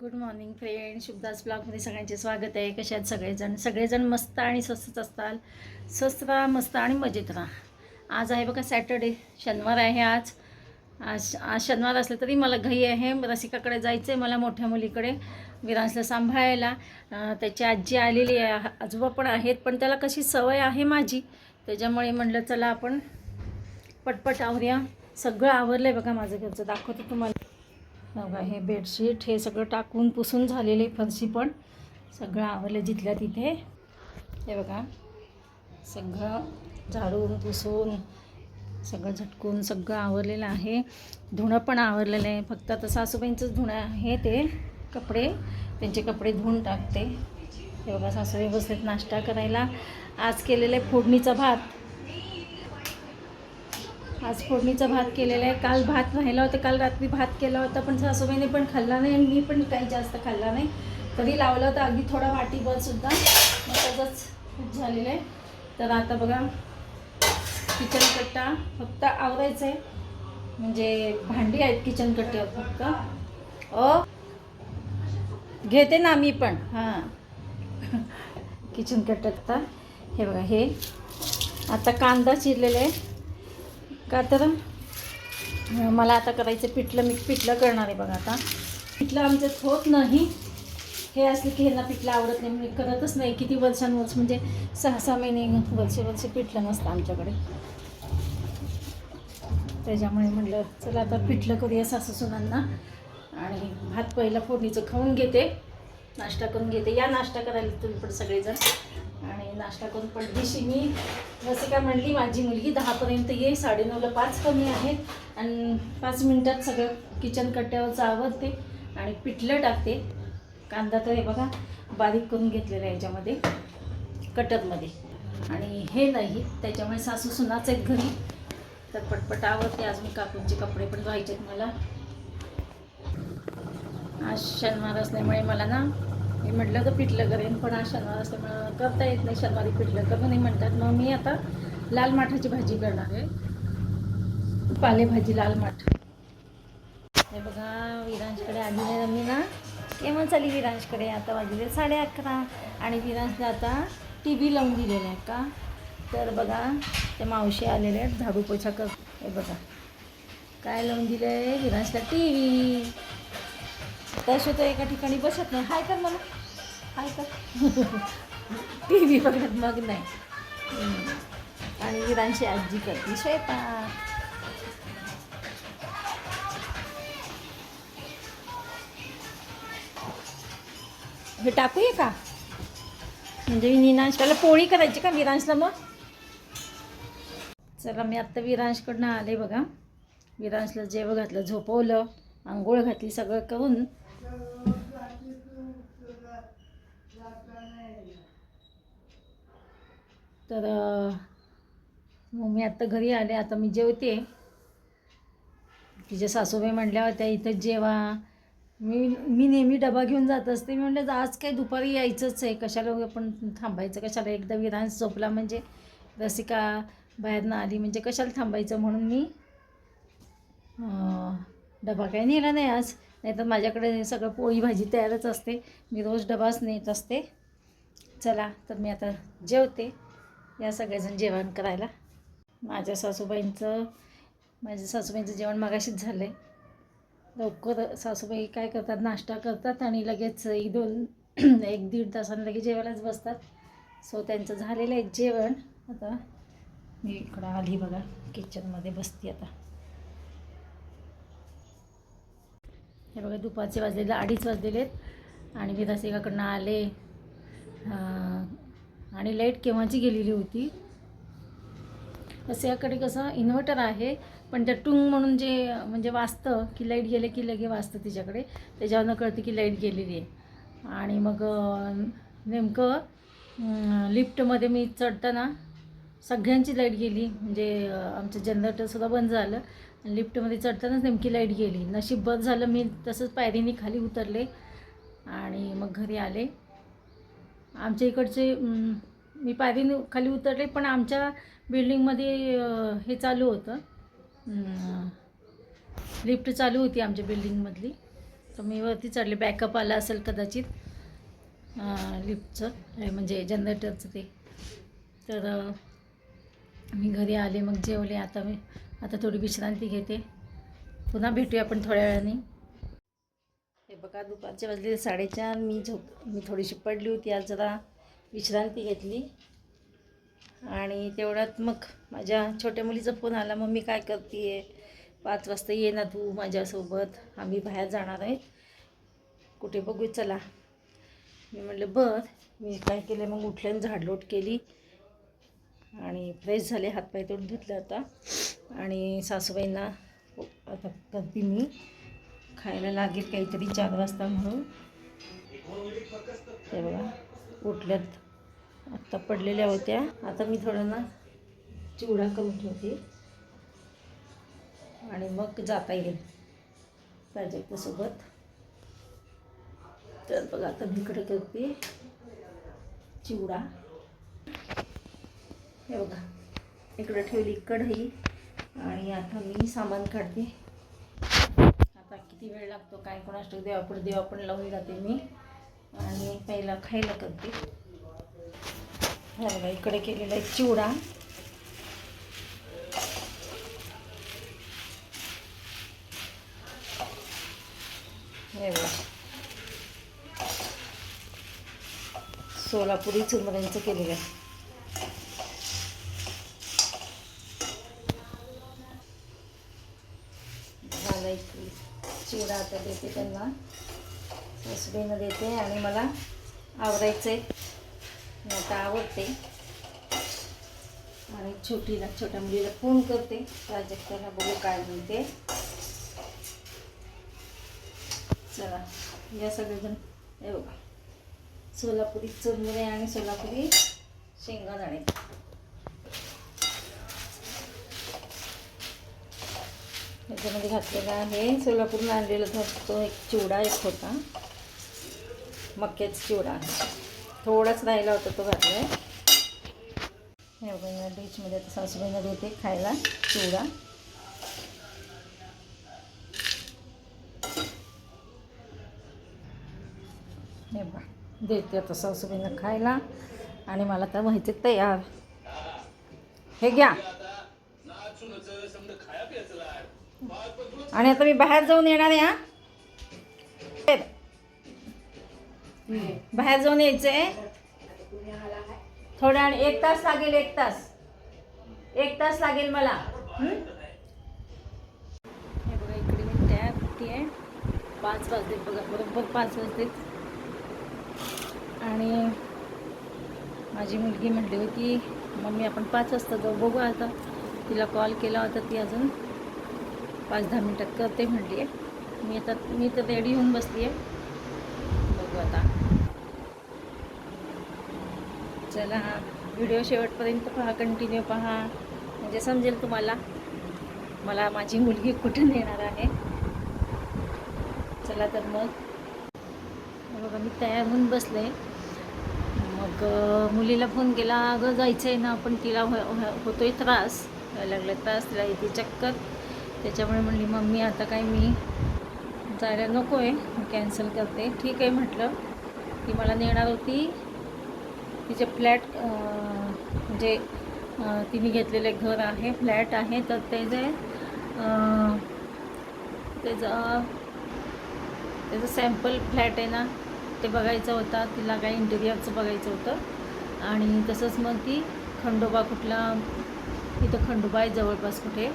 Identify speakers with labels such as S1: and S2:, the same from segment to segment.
S1: Good morning friend शुभदास ब्लॉगमध्ये सगळ्यांचे स्वागत आहे. कसे आहेत सगळेजण? सगळेजण मस्त आणि स्वस्तच असताल. स्वस्त राहा मस्त आणि मजेत राहा. आज आहे बघा सॅटर्डे शनिवार आहे आज. आज आज शनिवार असलं तरी मला घाई आहे. रसिकाकडे जायचं आहे मला मोठ्या मुलीकडे. विरांसला सांभाळायला. त्याची आजी आलेली आहे. आजोबा पण आहेत पण त्याला कशी सवय आहे माझी. त्याच्यामुळे म्हणलं चला आपण पटपट आवरूया. सगळं आवरलं आहे बघा माझं घरचं. दाखवतो तुम्हाला. बघा हे बेडशीट हे सगळं टाकून पुसून झालेले फरशी पण सगळं आवरलं जिथल्या तिथे. हे बघा सगळं झाडून पुसून सगळं झटकून सगळं आवरलेलं आहे. धुणं पण आवरलेलं आहे. फक्त आता सासूबाईंचंच धुणं आहे ते कपडे. त्यांचे कपडे धुवून टाकते. हे बघा सासूबाई बसलेत नाश्ता करायला. आज केलेलं आहे फोडणीचा भात. आज फोडणीचा भात केलेला आहे. काल भात राहिला होता काल रात्री भात केला होता पण सासूबाईने पण खाल्ला नाही आणि मी पण काही जास्त खाल्ला नाही. तरी लावला होता अगदी थोडा वाटीभर सुद्धा. मग त्याचंच खूप झालेलं आहे. तर आता बघा किचन कट्टा फक्त आवरायचं आहे. म्हणजे भांडी आहेत किचन कट्ट्यावर फक्त. ओ घेते ना मी पण. हां. किचन कट्ट्यात हे बघा हे. आता कांदा चिरलेला आहे. का तर? मला आता करायचं पिठलं. मी पिठलं करणार आहे बघा आता. पिठलं आमच्यात होत नाही. हे असलं की ह्यांना पिठलं आवडत नाही. मी करतच नाही. किती वर्षांवर्ष म्हणजे सहा सहा महिने वर्षे वर्ष पिठलं नसतं आमच्याकडे. त्याच्यामुळे म्हटलं चला आता पिठलं करूया सासू सुनांना. आणि भात पहिला फोडणीचं खाऊन घेते. नाश्ता करून घेते. या नाश्ता करायला तुम्ही पण सगळेजण. नाश्ता करून पडदिशी मी. जसे काय म्हणली माझी मुलगी दहापर्यंत ये साडेनऊला पाच कमी आहेत आणि पाच मिनटात सगळं किचन कट्ट्यावरचं आवरते आणि पिठलं टाकते. कांदा तर हे बघा बारीक करून घेतलेला आहे याच्यामध्ये कटरमध्ये. आणि हे नाही त्याच्यामुळे सासू सुनाच आहेत घरी. तर पटपट आवडते आज मी काकूंचे कपडे पण धुवायचे आहेत मला. आज शनिवार असल्यामुळे मला ना मी म्हटलं तर पिठलं करेन पण आज शनिवार असल्यामुळं करता येत नाही शनिवारी पिठलं करू नाही म्हणतात मग मी आता लाल माठाची भाजी करणार आहे. पालेभाजी लाल माठ. हे बघा विरांशकडे आली नाही मी ना. केव्हा चाली विरांशकडे? आता वाजले साडे अकरा. आणि विरांशला आता टी व्ही लावून दिलेला आहे का? तर बघा ते मावशी आलेले आहेत झाडू पोछा कर हे बघा. काय लावून दिलं आहे विरांशला टी व्ही. तसं तो एका ठिकाणी बसत नाही. हाय कर मला. हाय कर. टी व्ही बघत मग नाही. आणि विरांशी आजी करते स्वयंपाक. हे टाकूया का? म्हणजे निनांशला पोळी करायची का विरांशला मग? चला मी आत्ता विरांशकडनं आले बघा. विरांशला जेवण घातलं झोपवलं. आंघोळ घातली सगळं करून. तर मग मी आत्ता घरी आले आता मी जेवते. तिच्या सासूबाई म्हटल्या होत्या इथं जेवा. मी मी नेहमी डबा घेऊन जात असते. मी म्हटलं आज काय दुपारी यायचंच आहे. कशाला आपण थांबायचं? कशाला एकदा विधान झोपला म्हणजे रसिका बाहेरनं आली. म्हणजे कशाला थांबायचं? म्हणून मी डबा काही नेला नाही आज. नाहीतर माझ्याकडे सगळं पोळी भाजी तयारच असते. मी रोज डबाच नेत असते. चला तर मी आता जेवते. या सगळेजण जेवण करायला. माझ्या सासूबाईंचं माझ्या सासूबाईंचं जेवण मगाशीच झालं आहे लवकर सासूबाई काय करतात? नाश्ता करतात आणि लगेच एक दोन एक दीड तासाने लगेच जेवायलाच बसतात. सो त्यांचं झालेलं आहे जेवण. आता मी इकडं आली बघा किचनमध्ये बसते आता. हे बघा दुपारचे वाजलेले अडीच वाजलेले आहेत. आणि मी रसिकाकडनं आले आणि लाइट केव्हाची गेलेली होती? रसिकाकडे कसं इन्व्हर्टर आहे पण त्या टुंग म्हणून जे म्हणजे वाचतं की लाइट गेले की लगे वाचतं तिच्याकडे त्याच्यावरनं कळतं की लाइट गेलेली आहे. आणि मग नेमकं लिफ्टमध्ये मी चढताना सगळ्यांची लाइट गेली. म्हणजे आमचं जनरेटरसुद्धा बंद झालं. लिफ्टमध्ये चढतानाच नेमकी लाइट गेली. नशीब बंद झालं मी तसंच पायरीने खाली उतरले आणि मग घरी आले. आमच्या इकडचे मी पायरीने खाली उतरले पण आमच्या बिल्डिंगमध्ये हे चालू होतं. लिफ्ट चालू होती आमच्या बिल्डिंगमधली. तर मी वरती चढले. बॅकअप आला असेल कदाचित लिफ्टचं म्हणजे जनरेटरचं ते. तर मी घरी आले मग जेवले. आता मी आता थोडी विश्रांती घेते. पुन्हा भेटूया आपण थोड्या वेळाने. हे बघा दुपारचे वाजले साडेचार. मी झोप मी थोडीशी पडली होती आज जरा विश्रांती घेतली. आणि तेवढ्यात मग माझ्या छोट्या मुलीचा फोन आला मग मी काय करते आहे पाच वाजता ये ना तू माझ्यासोबत. आम्ही बाहेर जाणार आहेत. कुठे बघू? चला. मी म्हटलं बर. मी काय केलं? मग उठल्याने झाडलोट केली. आणि फ्रेश झाले. हातपाय तोडून धुतले आता. आणि सासूबाईंना आता करते मी. खायला लागेल काहीतरी चार वाजता म्हणून. ते बघा उठल्यात. आत्ता पडलेल्या होत्या. आता मी थोडं ना चिवडा करून ठेवते. आणि मग जाता येईल प्राजक्तासोबत तर बघा आता मी इकडे करते चिवडा. हे बघा इकडं ठेवली कढई. आणि आता मी सामान काढते. आता किती वेळ लागतो काय कोणास ठाऊक देवापुढे देवा पण लावून जाते मी. आणि पहिला खायला करते. बघा इकडे केलेला आहे चिवडा. हे सोलापुरी चुरमऱ्यांचं केलेलं आहे. करायची चिवडा आता देते त्यांना. सासूबाईनं देते आणि मला आवरायचं आहे आता आवडते आणि छोटीला छोट्या मुलीला फोन करते. प्राजक्ताला बघू काय म्हणते. चला या सगळेजण. हे बघा. सोलापुरी चुरमुरे आणि सोलापुरी शेंगा जाणे याच्यामध्ये घातलेला आहे. सोलापूरला आणलेला तो तो एक चिवडा एक होता. मक्याचा चिवडा आहे. थोडाच राहिला होता तो घातला आहे हे डिशमध्ये आता सासूबाईंना देते खायला चिवडा. हे बघा देते आता सासूबाईंना खायला आणि मला तर माहिती तयार. हे घ्या. आणि आता मी बाहेर जाऊन येणार आहे हा. बाहेर जाऊन यायचंय. थोड्या आणि एक तास लागेल एक तास. एक तास लागेल मला. हे? बघा इकडे मी तयार होती आहे पाच वाजलेत बघा बरोबर पाच वाजलेत आणि माझी मुलगी म्हटली होती मम्मी आपण पाच वाजता जाऊ बघू आता. तिला कॉल केला होता ती अजून. पाच दहा मिनटात करते म्हटली आहे मी आता मी तर रेडी होऊन बसली आहे बघू आता. चला व्हिडिओ शेवटपर्यंत पहा कंटिन्यू पहा. म्हणजे समजेल तुम्हाला. मला माझी मुलगी कुठून येणार आहे? चला तर मग. बघा मी तयार होऊन बसले. मग मुलीला फोन केला अगं जायचं आहे ना पण तिला हो, हो- होतोय त्रास. लागला त्रास तिला येते चक्कर. त्याच्यामुळे म्हणली मम्मी आता काय मी जायला नको आहे कॅन्सल करते. ठीक आहे म्हटलं. ती मला नेणार होती. तिचे फ्लॅट म्हणजे तिने घेतलेले घर आहे फ्लॅट आहे. तर ते जे त्याचं त्याचं सॅम्पल फ्लॅट आहे ना ते बघायचं होता. तिला काही इंटेरियरचं बघायचं होतं. आणि तसंच मग ती खंडोबा कुठला इथं खंडोबा आहे जवळपास कुठे.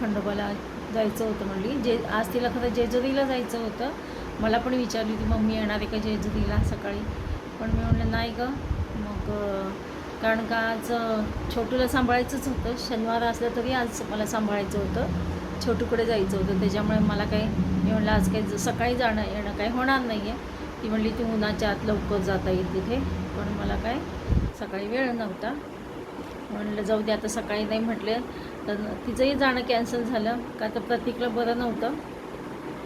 S1: खंडोबाला जायचं होतं म्हणली. जे आज तिला खरं जेजुरीला जायचं होतं. मला पण विचारली होती मम्मी येणार आहे का जेजुरीला सकाळी? पण मी म्हणलं नाही गं. मग कारण का आज छोटूला सांभाळायचंच होतं. शनिवार असलं तरी आज मला सांभाळायचं होतं. छोटूकडे जायचं होतं. त्याच्यामुळे मला काही मी म्हणलं आज काही सकाळी जाणं येणं काही होणार नाही आहे ती म्हणली ती उन्हाच्या आत लवकर जाता येईल तिथे. पण मला काय सकाळी वेळ नव्हता. म्हणलं जाऊ दे आता सकाळी नाही म्हटले. तर तिचंही जाणं कॅन्सल झालं. का तर प्रतीकला बरं नव्हतं.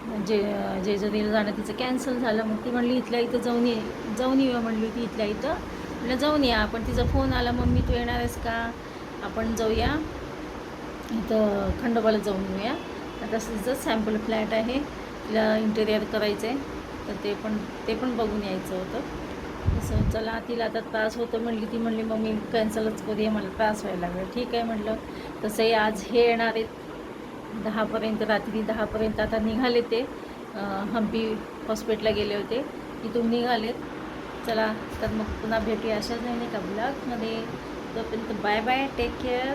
S1: म्हणजे, जे जेजुरीला जाणं तिचं कॅन्सल झालं. मग ती म्हणली इथल्या इथं जाऊन ये. जाऊन येऊया म्हणली होती इथल्या इथं. म्हटलं जाऊन या. पण तिचा फोन आला. मम्मी तू येणार आहेस का? आपण जाऊया. इथं खंडोबाला जाऊन येऊया. आता तिचं सॅम्पल फ्लॅट आहे. तिला इंटेरियर करायचं आहे तर ते पण ते पण बघून यायचं होतं. तसं चला तिला आता त्रास होतो म्हणली ती म्हणली मम्मी कॅन्सलच करूया मला त्रास व्हायला लागला. ठीक आहे म्हटलं. तसंही आज हे येणार आहेत. दहापर्यंत रात्री दहापर्यंत आता निघाले ते. हम्पी हॉस्पिटलला गेले होते. तिथून निघालेत चला तर मग पुन्हा भेटूया अशाच नाही का ब्लॉगमध्ये. तोपर्यंत बाय बाय टेक केअर